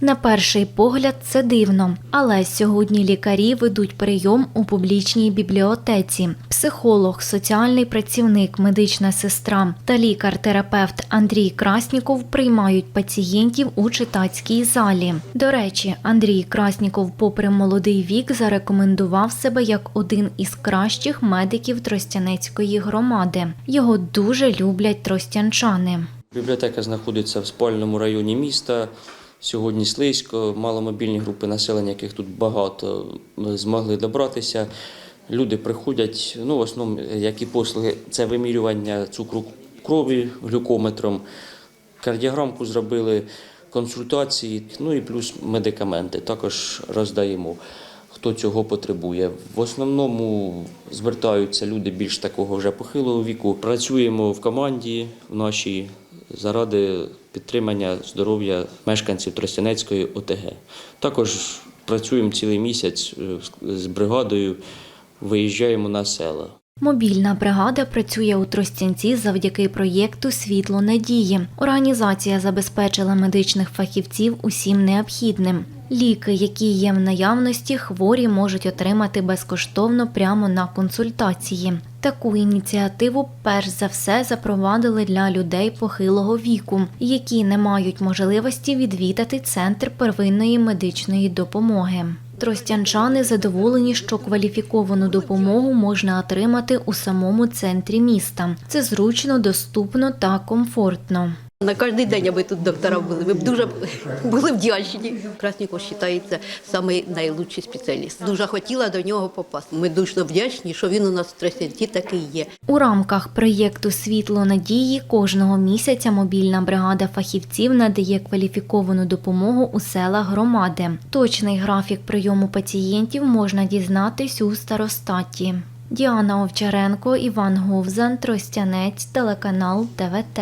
На перший погляд це дивно, але сьогодні лікарі ведуть прийом у публічній бібліотеці. Психолог, соціальний працівник, медична сестра та лікар-терапевт Андрій Красніков приймають пацієнтів у читацькій залі. До речі, Андрій Красніков, попри молодий вік, зарекомендував себе як один із кращих медиків Тростянецької громади. Його дуже люблять тростянчани. Бібліотека знаходиться в спальному районі міста. Сьогодні слизько, маломобільні групи населення, яких тут багато, змогли добратися. Люди приходять, ну, в основному, які послуги, це вимірювання цукру крові глюкометром, кардіограмку зробили, консультації, ну і плюс медикаменти також роздаємо. Хто цього потребує. В основному звертаються люди більш такого вже похилого віку. Працюємо в команді в нашій заради підтримання здоров'я мешканців Тростянецької ОТГ. Також працюємо цілий місяць е, з бригадою, виїжджаємо на села. Мобільна бригада працює у Тростянці завдяки проєкту Світло надії. Організація забезпечила медичних фахівців усім необхідним. Ліки, які є в наявності, хворі можуть отримати безкоштовно прямо на консультації. Таку ініціативу перш за все запровадили для людей похилого віку, які не мають можливості відвідати центр первинної медичної допомоги. Тростянчани задоволені, що кваліфіковану допомогу можна отримати у самому центрі міста. Це зручно, доступно та комфортно. На кожен день, аби тут доктора були, ми б дуже були вдячні. Красніков вважається самий найлучший спеціаліст. Дуже хотіла до нього попасти. Ми дуже вдячні, що він у нас в Тростянці такий є. У рамках проєкту Світло надії кожного місяця мобільна бригада фахівців надає кваліфіковану допомогу у селах громади. Точний графік прийому пацієнтів можна дізнатись у старостаті. Діана Овчаренко, Іван Говзан, Тростянець, телеканал ТВТ.